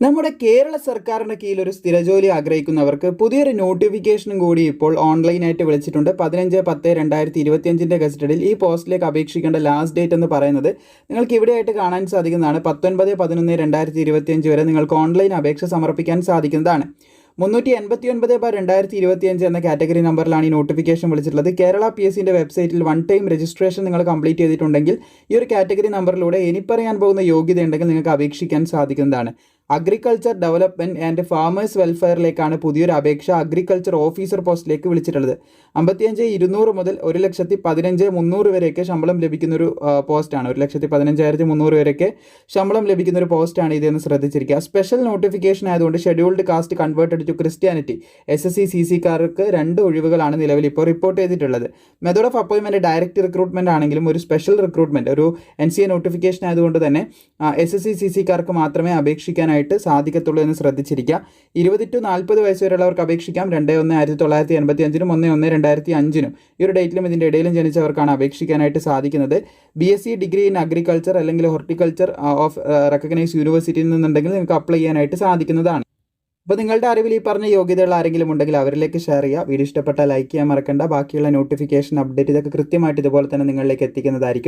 നമ്മുടെ കേരള സർക്കാരിന്റെ കീഴിൽ ഒരു സ്ഥിരജോലി ആഗ്രഹിക്കുന്നവർക്ക് പുതിയൊരു നോട്ടിഫിക്കേഷനും കൂടി ഇപ്പോൾ ഓൺലൈനായിട്ട് വിളിച്ചിട്ടുണ്ട്. പതിനഞ്ച് പത്ത് രണ്ടായിരത്തി ഇരുപത്തിയഞ്ചിന്റെ ഗസറ്റഡിൽ ഈ പോസ്റ്റിലേക്ക് അപേക്ഷിക്കേണ്ട ലാസ്റ്റ് ഡേറ്റ് എന്ന് പറയുന്നത് നിങ്ങൾക്ക് ഇവിടെയായിട്ട് കാണാൻ സാധിക്കുന്നതാണ്. പത്തൊൻപത് പതിനൊന്ന് രണ്ടായിരത്തി ഇരുപത്തിയഞ്ച് വരെ നിങ്ങൾക്ക് ഓൺലൈൻ അപേക്ഷ സമർപ്പിക്കാൻ സാധിക്കുന്നതാണ്. മുന്നൂറ്റി എൺപത്തി ഒൻപത് ബാർ രണ്ടായിരത്തി ഇരുപത്തിയഞ്ച് എന്ന കാറ്റഗറി നമ്പറിലാണ് ഈ നോട്ടിഫിക്കേഷൻ വിളിച്ചിട്ടുള്ളത്. കേരള പി എസ് സിന്റെ വെബ്സൈറ്റിൽ വൺ ടൈം രജിസ്ട്രേഷൻ നിങ്ങൾ കംപ്ലീറ്റ് ചെയ്തിട്ടുണ്ടെങ്കിൽ ഈ ഒരു കാറ്റഗറി നമ്പറിലൂടെ ഇനി പറയാൻ പോകുന്ന യോഗ്യത ഉണ്ടെങ്കിൽ നിങ്ങൾക്ക് അപേക്ഷിക്കാൻ സാധിക്കുന്നതാണ്. അഗ്രികൾച്ചർ ഡെവലപ്മെന്റ് ആൻഡ് ഫാമേഴ്സ് വെൽഫെയറിലേക്കാണ് പുതിയൊരു അപേക്ഷ അഗ്രികൾച്ചർ ഓഫീസർ പോസ്റ്റിലേക്ക് വിളിച്ചിട്ടുള്ളത്. അമ്പത്തിയഞ്ച് ഇരുന്നൂറ് മുതൽ ഒരു ലക്ഷത്തി പതിനഞ്ച് മുന്നൂറ് വരെയൊക്കെ ശമ്പളം ലഭിക്കുന്ന ഒരു പോസ്റ്റാണ് ഒരു ലക്ഷത്തി പതിനഞ്ചായിരത്തി മുന്നൂറ് വരെയൊക്കെ ശമ്പളം ലഭിക്കുന്ന ഒരു പോസ്റ്റാണ് ഇതെന്ന് ശ്രദ്ധിച്ചിരിക്കുക. സ്പെഷ്യൽ നോട്ടിഫിക്കേഷൻ ആയതുകൊണ്ട് scheduled caste converted to Christianity S S C C സിക്കാർക്ക് രണ്ട് ഒഴിവുകളാണ് നിലവിൽ ഇപ്പോൾ റിപ്പോർട്ട് ചെയ്തിട്ടുള്ളത്. മെത്തേഡ് ഓഫ് അപ്പോയിൻമെന്റ് ഡയറക്റ്റ് റിക്രൂട്ട്മെന്റ് ആണെങ്കിലും ഒരു സ്പെഷ്യൽ റിക്രൂട്ട്മെന്റ് ഒരു എൻ സി എ നോട്ടിഫിക്കേഷൻ ആയതുകൊണ്ട് തന്നെ എസ് എസ് സി സി സിക്കാർക്ക് മാത്രമേ അപേക്ഷിക്കാനായിട്ട് സാധിക്കത്തുള്ളൂ എന്ന് ശ്രദ്ധിച്ചിരിക്കുക. ഇരുപത് ടു നാൽപ്പത് വയസ്സ് വരെയുള്ളവർക്ക് അപേക്ഷിക്കാം. രണ്ട് ഒന്ന് ആയിരത്തി തൊള്ളായിരത്തി എൺപത്തി അഞ്ചിനും ഒന്ന് ഒന്ന് രണ്ടായിരത്തി അഞ്ചിനും. ഈ ഒരു ഡേറ്റിലും ഇതിന്റെ ഇടയിലും ജനിച്ചവർക്കാണ് അപേക്ഷിക്കാനായിട്ട് സാധിക്കുന്നത്. B S C degree in agriculture അല്ലെങ്കിൽ ഹോർട്ടിക്കൾച്ചർ ഓഫ് റെക്കഗ്നൈസ് യൂണിവേഴ്സിറ്റിയിൽ നിന്നുണ്ടെങ്കിൽ നിങ്ങൾക്ക് അപ്ലൈ ചെയ്യാനായിട്ട് സാധിക്കുന്നതാണ്. അപ്പോൾ നിങ്ങളുടെ അറിവിൽ ഈ പറഞ്ഞ യോഗ്യതകൾ ആരെങ്കിലും ഉണ്ടെങ്കിൽ അവരിലേക്ക് ഷെയർ ചെയ്യുക. വീഡിയോ ഇഷ്ടപ്പെട്ടാൽ ലൈക്ക് ചെയ്യാൻ മറക്കണ്ട. ബാക്കിയുള്ള നോട്ടിഫിക്കേഷൻ അപ്ഡേറ്റ് ഇതൊക്കെ കൃത്യമായിട്ട് ഇതുപോലെ തന്നെ നിങ്ങളിലേക്ക് എത്തിക്കുന്നതായിരിക്കും.